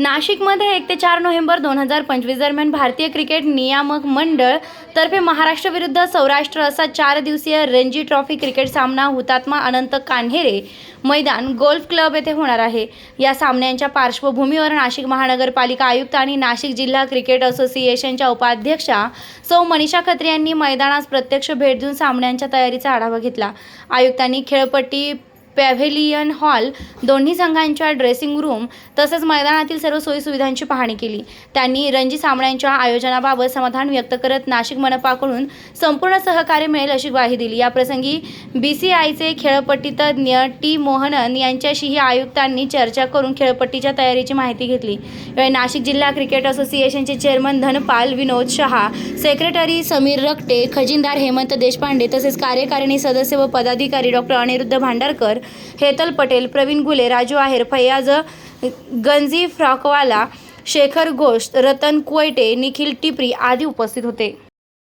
नाशिकमध्ये एक ते चार नोव्हेंबर दोन हजार पंचवीस दरम्यान भारतीय क्रिकेट नियामक मंडळ तर्फे महाराष्ट्र विरुद्ध सौराष्ट्र असा चार दिवसीय रणजी ट्रॉफी क्रिकेट सामना हुतात्मा अनंत कान्हेरे मैदान गोल्फ क्लब येथे होणार आहे. या सामन्यांच्या पार्श्वभूमीवर नाशिक महानगरपालिका आयुक्त आणि नाशिक जिल्हा क्रिकेट असोसिएशनच्या उपाध्यक्षा सौ मनीषा खत्री यांनी मैदानास प्रत्यक्ष भेट देऊन सामन्यांच्या तयारीचा आढावा घेतला. आयुक्तांनी खेळपट्टी पॅव्हेलियन हॉल दोन्ही संघांच्या ड्रेसिंग रूम तसेच मैदानातील सर्व सोयीसुविधांची पाहणी केली. त्यांनी रणजी सामन्यांच्या आयोजनाबाबत समाधान व्यक्त करत नाशिक मनपाकडून संपूर्ण सहकार्य मिळेल अशी ग्वाही दिली. याप्रसंगी बी सी आयचे खेळपट्टी तज्ज्ञ टी मोहनन यांच्याशीही आयुक्तांनी चर्चा करून खेळपट्टीच्या तयारीची माहिती घेतली. यावेळी नाशिक जिल्हा क्रिकेट असोसिएशनचे चेअरमन धनपाल विनोद शहा सेक्रेटरी समीर रक्टे खजिनदार हेमंत देशपांडे तसेच कार्यकारिणी सदस्य व पदाधिकारी डॉक्टर अनिरुद्ध भांडारकर हेतल पटेल प्रवीण गुले राजू आहेर फैयाज गंजी फ्रॉकवाला शेखर घोष रतन कोयटे निखिल टिपरी आदी उपस्थित होते.